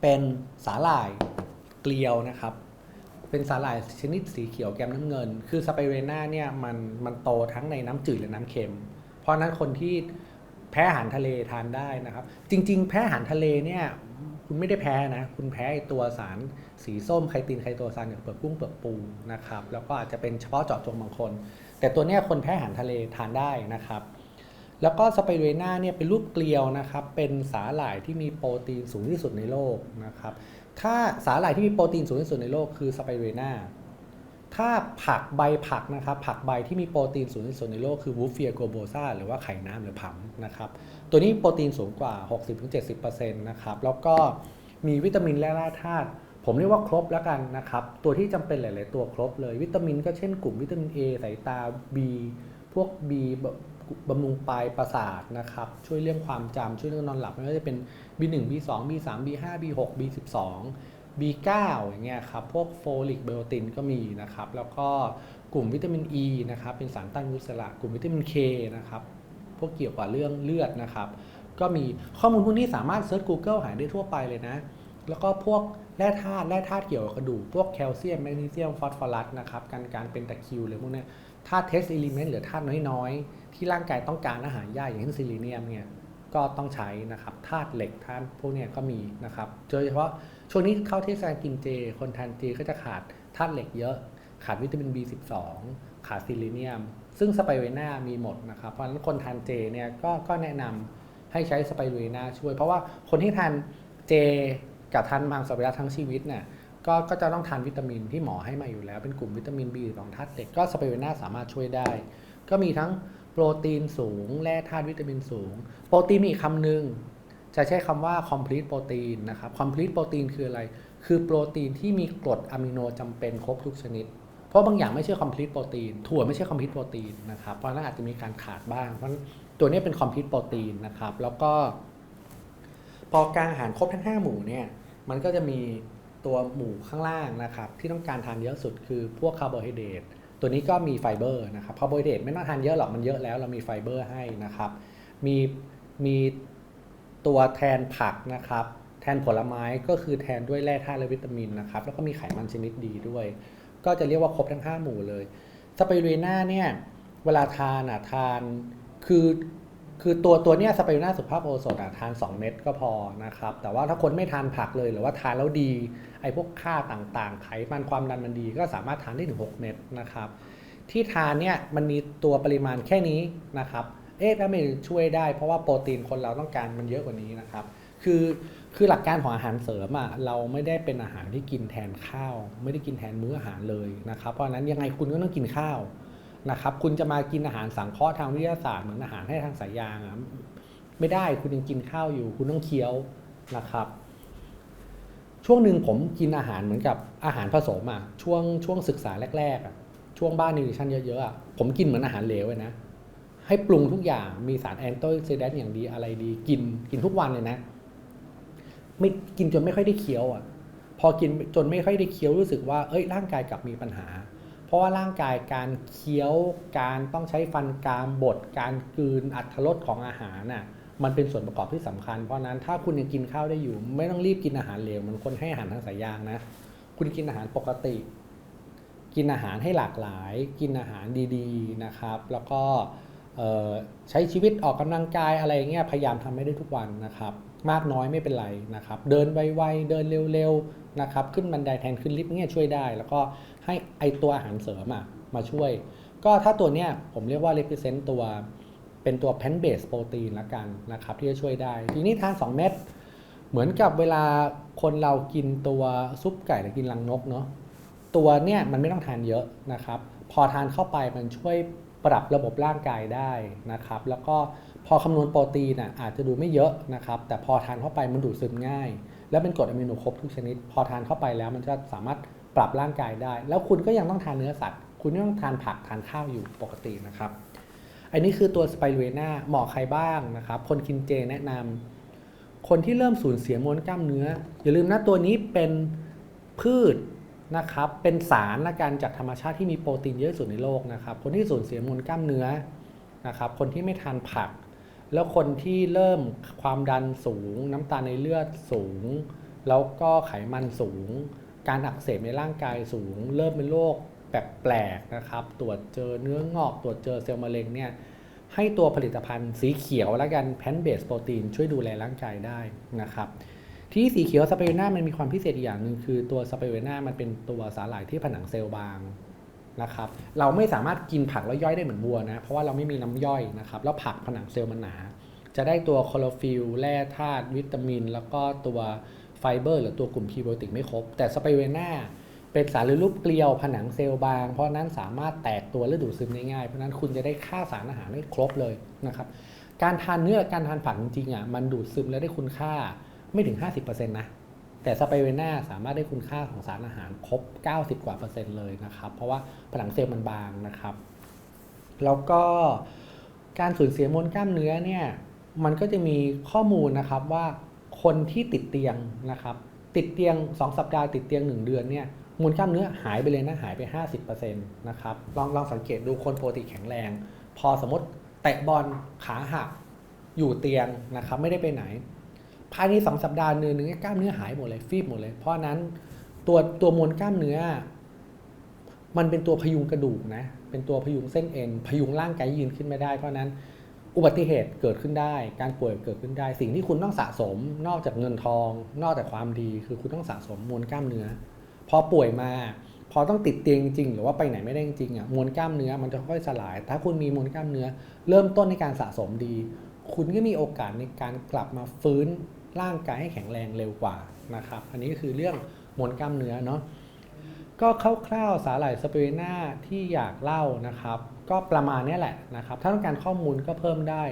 เป็นสาหร่ายเกลียวนะครับ เป็นสาหร่ายชนิดสีเขียวแกมน้ำเงิน คือสไปเรน่าเนี่ยมันมันโตทั้งในน้ำจืดและน้ำเค็ม เพราะฉะนั้นคนที่แพ้อาหารทะเลทานได้นะครับ จริง ๆ แพ้อาหารทะเลเนี่ยคุณไม่ได้แพ้นะ คุณแพ้ตัวสารสีส้มไคตินไคโตซานอย่างเปลือกกุ้งเปลือกปูนะครับ แล้วก็อาจจะเป็นเฉพาะเจาะจงบางคน แต่ตัวเนี้ยคนแพ้อาหารทะเลทานได้นะครับ แล้วก็สไปรูน่าเนี่ยเป็นรูปเกลียวนะครับ เป็นสาหร่ายที่มีโปรตีนสูงที่สุดในโลกนะครับถ้าสาหร่ายที่มีโปรตีนสูงที่สุดในโลกคือสไปรูน่าถ้าผักใบผักนะครับ ผักใบที่มีโปรตีนสูงที่สุดในโลกคือวูฟเฟียโกโบซาหรือว่าไข่น้ำหรือผำนะครับ ตัวนี้โปรตีนสูงกว่า 60-70%นะครับ แล้วก็มีวิตามินและแร่ธาตุผมเรียกว่าครบแล้วกันนะครับ ตัวที่จำเป็นหลาย ๆ ตัวครบเลย วิตามินก็เช่นกลุ่มวิตามิน A สายตา B พวก B บำรุงปลายประสาทนะครับ ช่วยเรื่องความจำช่วยเรื่องนอนหลับไม่ว่าจะเป็น B1 B2 B3 B5 B6 B12 B9 อย่างเงี้ยครับ พวกโฟลิกไบโอตินก็มีนะครับ แล้วก็กลุ่มวิตามิน E นะครับ เป็นสารต้านอนุมูลอิสระ กลุ่มวิตามิน K นะครับ พวกเกี่ยวกับเรื่องเลือดนะครับ ก็มีข้อมูลพวกนี้สามารถเซิร์ช Google หาได้ทั่วไปเลยนะ แล้วก็พวกแร่ธาตุแร่ธาตุเกี่ยวกับกระดูกพวกแคลเซียมแมกนีเซียมฟอสฟอรัสนะครับการการเป็นตะคิวหรือพวกเนี้ยธาตุเทสอิลิเมนต์หรือธาตุน้อยๆ ที่ร่างกายต้องการอาหารยากอย่างเช่นซิลิเนียมเนี่ยก็ต้องใช้นะครับธาตุเหล็กธาตุพวกเนี้ยก็มีนะครับโดยเฉพาะช่วงนี้เข้าเทศกาลกินเจ คนทานเจก็จะขาดธาตุเหล็กเยอะ ขาดวิตามิน B12 ขาดซิลิเนียม ซึ่งสไปรูน่ามีหมดนะครับเพราะฉะนั้นคนทานเจเนี่ยก็ก็แนะนำให้ใช้สไปรูน่าช่วย เพราะว่าคนที่ทานเจ กับทานมังสวิรัติทั้งชีวิตเนี่ยก็ก็จะต้องทานวิตามินที่หมอให้มาอยู่แล้ว เป็นกลุ่มวิตามิน B ของธาตุเหล็กก็สไปรูน่าสามารถช่วยได้ ก็มีทั้งโปรตีนสูง แร่ธาตุวิตามินสูง โปรตีนมีอีกคำหนึ่งจะใช้คำว่า complete protein นะครับ complete protein คืออะไร คือโปรตีนที่มีกรดอะมิโนจำเป็นครบทุกชนิด เพราะบางอย่างไม่ใช่ complete protein ถั่วไม่ใช่ complete protein นะครับ เพราะนั้นอาจจะมีการขาดบ้าง เพราะตัวนี้เป็น complete protein นะครับ แล้วก็ พอการอาหารครบทั้ง 5 หมู่เนี่ย มันก็จะมีตัวหมู่ข้างล่างนะครับ ที่ต้องการทานเยอะสุดคือพวกคาร์โบไฮเดรตตัวนี้ก็มีไฟเบอร์นะครับคาร์โบไฮเดรตไม่ต้องทานเยอะหรอกมันเยอะแล้วเรามีไฟเบอร์ให้นะครับ มีมีตัวแทนผักนะครับ แทนผลไม้ก็คือแทนด้วยแร่ธาตุและวิตามินนะครับ แล้วก็มีไขมันชนิดดีด้วย ก็จะเรียกว่าครบทั้ง 5 หมู่เลยสไปรูน่าเนี่ยเวลาทานอะทานคือ คือตัวตัวเนี้ยสไปรูน่าสุภาพโอสถอะทาน 2 เม็ดก็พอนะครับ แต่ว่าถ้าคนไม่ทานผักเลยหรือว่าทานแล้วดี ไอ้พวกค่าต่างๆ ไขมันความดันมันดี ก็สามารถทานได้ถึง 6 เม็ดนะครับ ที่ทานเนี่ยมันมีตัวปริมาณแค่นี้นะครับ เอ๊ะถ้าไม่ช่วยได้เพราะว่าโปรตีนคนเราต้องการมันเยอะกว่านี้นะครับ คือคือหลักการของอาหารเสริมอะเราไม่ได้เป็นอาหารที่กินแทนข้าว ไม่ได้กินแทนมื้ออาหารเลยนะครับ เพราะฉะนั้นยังไงคุณก็ต้องกินข้าว นะครับคุณจะมากินอาหารสังเคราะห์ทางวิทยาศาสตร์เหมือนอาหารให้ทางสายยางอะไม่ได้คุณยังกินข้าวอยู่ คุณต้องเคี้ยวนะครับ ช่วงหนึ่งผมกินอาหารเหมือนกับอาหารผสมอะช่วงช่วงศึกษาแรกๆอะช่วงบ้านนิวทริชั่นเยอะๆอะผมกินเหมือนอาหารเหลวเลยนะให้ปรุงทุกอย่างมีสารแอนโตซิแดนอย่างดีอะไรดี กินกินทุกวันเลยนะไม่กินจนไม่ค่อยได้เคี้ยวอะพอกินจนไม่ค่อยได้เคี้ยวรู้สึกว่าเอ้ยร่างกายกลับมีปัญหา เพราะว่าร่างกายการเคี้ยวการต้องใช้ฟันกรามบดการกลืนอัตรสของอาหารน่ะมันเป็นส่วนประกอบที่สำคัญ เพราะนั้นถ้าคุณยังกินข้าวได้อยู่ ไม่ต้องรีบกินอาหารเหลวเหมือนคนให้อาหารทางสายยางนะ คุณกินอาหารปกติ กินอาหารให้หลากหลาย กินอาหารดีๆนะครับ แล้วก็ใช้ชีวิตออกกำลังกายอะไรเงี้ยพยายามทำให้ได้ทุกวันนะครับ มากน้อยไม่เป็นไรนะครับ เดินไวๆเดินเร็วๆนะครับ ขึ้นบันไดแทนขึ้นลิฟต์เงี้ยช่วยได้ แล้วก็ ให้ไอตัวอาหารเสริมอะมาช่วย ก็ถ้าตัวเนี้ยผมเรียกว่า represent ตัวเป็นตัว plant based protein ละกันนะครับที่จะช่วยได้ ทีนี้ทาน 2 เม็ดเหมือนกับเวลาคนเรากินตัวซุปไก่หรือกินรังนกเนาะตัวเนี่ยมันไม่ต้องทานเยอะนะครับ พอทานเข้าไปมันช่วยปรับระบบร่างกายได้นะครับ แล้วก็พอคำนวณโปรตีนอะอาจจะดูไม่เยอะนะครับ แต่พอทานเข้าไปมันดูดซึมง่าย แล้วเป็นกรดอะมิโนครบทุกชนิด พอทานเข้าไปแล้วมันจะสามารถ ปรับร่างกายได้ แล้วคุณก็ยังต้องทานเนื้อสัตว์ คุณยังต้องทานผักทานข้าวอยู่ปกตินะครับ อันนี้คือตัวสไปรูน่าเหมาะใครบ้างนะครับ คนกินเจแนะนำคนที่เริ่มสูญเสียมวลกล้ามเนื้อ อย่าลืมนะตัวนี้เป็นพืชนะครับ เป็นสารละกันจากธรรมชาติที่มีโปรตีนเยอะสุดในโลกนะครับ คนที่สูญเสียมวลกล้ามเนื้อนะครับ คนที่ไม่ทานผัก แล้วคนที่เริ่มความดันสูง น้ำตาลในเลือดสูง แล้วก็ไขมันสูง การอักเสบในร่างกายสูง เริ่มเป็นโรคแปลกๆนะครับ ตรวจเจอเนื้องอกตรวจเจอเซลล์มะเร็งเนี่ยให้ตัวผลิตภัณฑ์สีเขียวและกันแพนเบสโปรตีนช่วยดูแลร่างกายได้นะครับ ที่สีเขียวสไปรูน่ามันมีความพิเศษอีกอย่างหนึ่งคือตัวสไปรูน่ามันเป็นตัวสาหร่ายที่ผนังเซลล์บางนะครับ เราไม่สามารถกินผักแล้วย่อยได้เหมือนวัวนะ เพราะว่าเราไม่มีน้ำย่อยนะครับ แล้วผักผนังเซลล์มันหนา จะได้ตัวคลอโรฟิลแร่ธาตุวิตามิน แล้วก็ตัว ไฟเบอร์หรือตัวกลุ่มพรีไบโอติกไม่ครบ แต่สไปรูน่าเป็นสารรูปเกลียวผนังเซลล์บาง เพราะนั้นสามารถแตกตัวและดูดซึมได้ง่าย เพราะนั้นคุณจะได้ค่าสารอาหารได้ครบเลยนะครับ การทานเนื้อการทานผักจริงๆอะมันดูดซึมและได้คุณค่าไม่ถึง 50%นะ แต่สไปรูน่าสามารถได้คุณค่าของสารอาหารครบ 90 กว่าเปอร์เซ็นต์เลยนะครับ เพราะว่าผนังเซลล์มันบางนะครับ แล้วก็การสูญเสียมวลกล้ามเนื้อเนี่ย มันก็จะมีข้อมูลนะครับว่า คนที่ติดเตียงนะครับติดเตียง 2 สัปดาห์ติดเตียง 1 เดือนเนี่ยมวลกล้ามเนื้อหายไปเลยนะหายไป 50%นะครับลองลองสังเกตดูคนปกติแข็งแรง พอสมมติเตะบอลขาหักอยู่เตียงนะครับไม่ได้ไปไหน ภายในสองสัปดาห์เดือนหนึ่งกล้ามเนื้อหายหมดเลยฟีบหมดเลย เพราะนั้นตัวตัวมวลกล้ามเนื้อ มันเป็นตัวพยุงกระดูกนะเป็นตัวพยุงเส้นเอ็นพยุงร่างกายยืนขึ้นไม่ได้เพราะนั้น อุบัติเหตุเกิดขึ้นได้ การป่วยเกิดขึ้นได้ สิ่งที่คุณต้องสะสม นอกจากเงินทอง นอกจากความดี คือคุณต้องสะสมมวลกล้ามเนื้อ พอป่วยมา พอต้องติดเตียงจริงหรือว่าไปไหนไม่ได้จริงอะมวลกล้ามเนื้อมันจะค่อยสลาย ถ้าคุณมีมวลกล้ามเนื้อ เริ่มต้นในการสะสมดี คุณก็มีโอกาสในการกลับมาฟื้นร่างกายให้แข็งแรงเร็วกว่านะครับ อันนี้ก็คือเรื่องมวลกล้ามเนื้อเนาะก็คร่าวๆสาหร่ายสเปรน่าที่อยากเล่านะครับ ก็ประมาณนี้แหละนะครับ ถ้าต้องการข้อมูลก็เพิ่มได้